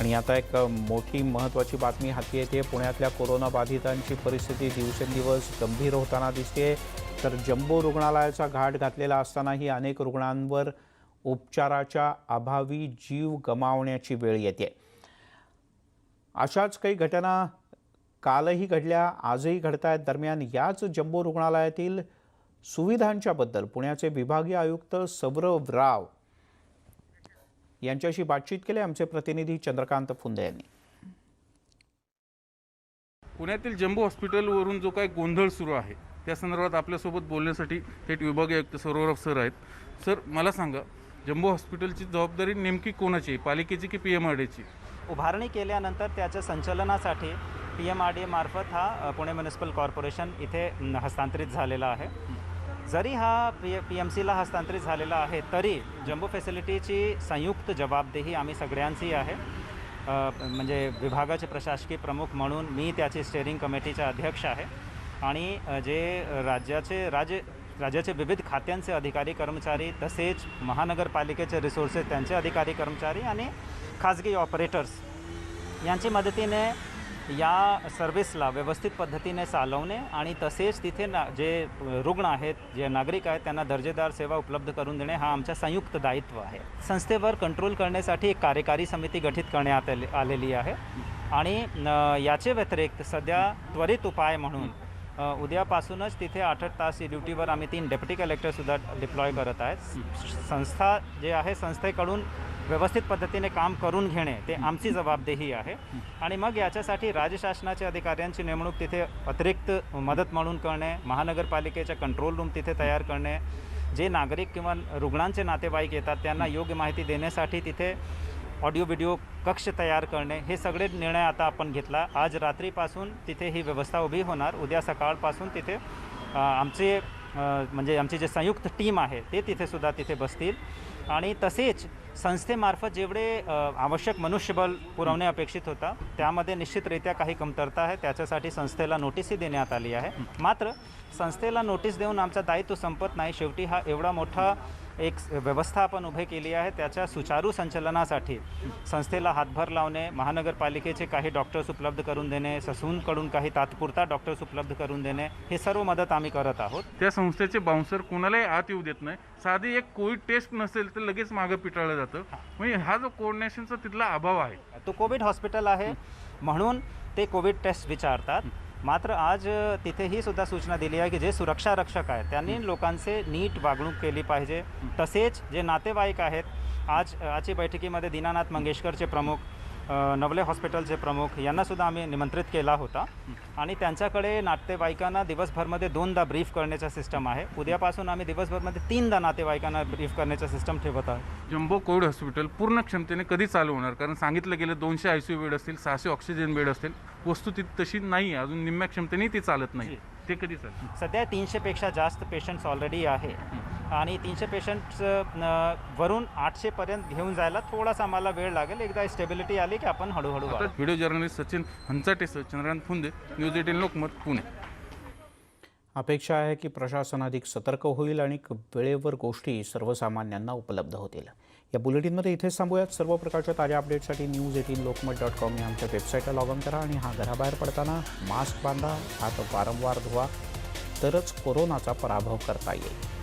आणि आता एक मोठी महत्त्वाची बातमी हाती येते. पुण्यातल्या कोरोना बाधितांची परिस्थिती दिवसेंदिवस गंभीर होताना दिसते. तर जम्बो रुग्णालयाचा घाट घातलेला असतानाही अनेक रुग्णांवर उपचाराच्या अभावी जीव गमावण्याची वेळ येते. अशाच काही घटना कालही घडल्या आजही घडत आहेत दरम्यान याच जम्बो रुग्णालयातील सुविधांच्याबद्दल पुण्याचे विभागीय आयुक्त सौरव राव यांच्याशी बातचीत केली आमचे प्रतिनिधी चंद्रकांत फुंदे यांनी. पुण्यातील जम्बो हॉस्पिटलवरून जो काही गोंधळ सुरू आहे त्या संदर्भात आपल्यासोबत बोलण्यासाठी थेट विभागीय आयुक्त सौरभ सर आहेत. सर मला सांगा जम्बो हॉस्पिटलची जबाबदारी नेमकी कोणाची आहे? पालिकेची की पी एम आर डीची? उभारणी केल्यानंतर त्याच्या संचलनासाठी पी एम आर डी मार्फत हा पुणे म्युनिसिपल कॉर्पोरेशन इथे हस्तांतरित झालेला आहे. जरी हा पी पी एम सीला हस्तांतरित झालेला आहे तरी जम्बो फॅसिलिटीची संयुक्त जबाबदेही आम्ही सगळ्यांची आहे. म्हणजे विभागाचे प्रशासकीय प्रमुख म्हणून मी त्याची स्टेअरिंग कमिटीचा अध्यक्ष आहे. आणि जे राज्याचे राज्य राज्याचे विविध खात्यांचे अधिकारी कर्मचारी तसेच महानगरपालिकेचे रिसोर्सेस त्यांचे अधिकारी कर्मचारी आणि खाजगी ऑपरेटर्स यांची मदतीने या सर्व्हिसला व्यवस्थित पद्धतीने चालवणे आणि तसेच तिथे ना जे रुग्ण आहेत जे नागरिक आहेत त्यांना दर्जेदार सेवा उपलब्ध करून देणे हा आमचा संयुक्त दायित्व आहे. संस्थेवर कंट्रोल करण्यासाठी एक कार्यकारी समिती गठीत करण्यात आले- आलेली आहे. आणि न, याचे व्यतिरिक्त सध्या त्वरित उपाय म्हणून उद्यापासूनच तिथे आठ आठ तास ड्युटीवर आम्ही तीन डेप्युटी कलेक्टरसुद्धा डिप्लॉय करत आहेत. संस्था जे आहे संस्थेकडून व्यवस्थित पद्धतीने काम करून घेणे ते आमची जबाबदेही आहे. आणि मग याच्यासाठी राज्य शासनाच्या अधिकाऱ्यांची नेमणूक तिथे अतिरिक्त मदत म्हणून करणे महानगरपालिकेच्या कंट्रोल रूम तिथे तयार करणे जे नागरिक किंवा रुग्णांचे नातेवाईक येतात त्यांना योग्य माहिती देण्यासाठी तिथे ऑडिओ व्हिडिओ कक्ष तयार करणे हे सगळे निर्णय आता आपण घेतला. आज रात्रीपासून तिथे ही व्यवस्था उभी होणार. उद्या सकाळपासून तिथे आमचे म्हणजे आमची जे संयुक्त टीम आहे ते तिथेसुद्धा तिथे बसतील. आणि तसेच संस्थेमार्फत जेवढे आवश्यक मनुष्यबळ पुरवणे अपेक्षित होता त्यामध्ये निश्चितरित्या काही कमतरता आहे. त्याच्यासाठी संस्थेला नोटीसही देण्यात आली आहे. मात्र संस्थेला नोटीस देऊन आमचा दायित्व संपत नाही. शेवटी हा एवढा मोठा एक व्यवस्था आपण उभे केली आहे. त्याच्या सुचारू संचलनासाठी संस्थेला हातभार लावणे महानगरपालिकेचे काही डॉक्टर्स उपलब्ध करून देणे ससूनकडून काही तात्पुरता डॉक्टर्स उपलब्ध करून देणे हे सर्व मदत आम्ही करत आहोत. त्या संस्थेचे बाउन्सर कोणालाही आत येऊ देत नाही. साधी एक कोविड टेस्ट नसेल तर लगेच मागं पिटाळलं जातं. म्हणजे हा जो कोऑर्डिनेशनचा तिथला अभाव आहे. तो कोविड हॉस्पिटल आहे. म्हणून ते कोविड टेस्ट विचारतात. मात्र आज अ, तिथे ही सुद्धा सूचना दिली आहे की जे सुरक्षा रक्षक आहेत त्यांनी लोकांचे नीट वागणूक केली पाहिजे. तसेच जे नातेवाईक आहेत आज आजची बैठकीमध्ये दीनानाथ मंगेशकरचे प्रमुख नवले हॉस्पिटलचे प्रमुख यांना सुद्धा आम्ही निमंत्रित केला होता. आणि त्यांच्याकडे नातेवाईकांना दिवसभरमध्ये दोनदा ब्रीफ करण्याचा सिस्टम आहे. उद्यापासून आम्ही दिवसभरमध्ये तीनदा नातेवाईकांना ब्रीफ करण्याचा सिस्टम ठेवत आहोत. जम्बो कोविड हॉस्पिटल पूर्ण क्षमतेने कधी चालू होणार? कारण सांगितलं गेलं दोनशे आय सी यू बेड असतील सहाशे ऑक्सिजन बेड असतील. वस्तू ती तशी नाही आहे. अजून निम्म्या क्षमतेने ती चालत नाही. ते कधी चालेल सध्या तीनशेपेक्षा जास्त पेशंट्स ऑलरेडी आहे. आणि तीनशे पेशंट्स वरून आठशेपर्यंत घेऊन जायला थोडासा आम्हाला वेळ लागेल. एकदा स्टेबिलिटी आली की आपण हळूहळू. व्हिडिओ जर्नलिस्ट सचिन हंचाटेसह चंद्रकांत फुंदे न्यूज एटीन लोकमत पुणे. अपेक्षा आहे की प्रशासन अधिक सतर्क होईल आणि क- वेळेवर गोष्टी सर्वसामान्यांना उपलब्ध होतील. या बुलेटिनमध्ये इथेच थांबूयात. सर्व प्रकारच्या ताज्या अपडेटसाठी news eighteen Lokmat dot com या आमच्या वेबसाईटला लॉग इन करा आणि हा घराबाहेर पडताना मास्क बांधा हात वारंवार धुवा तरच कोरोनाचा पराभव करता येईल.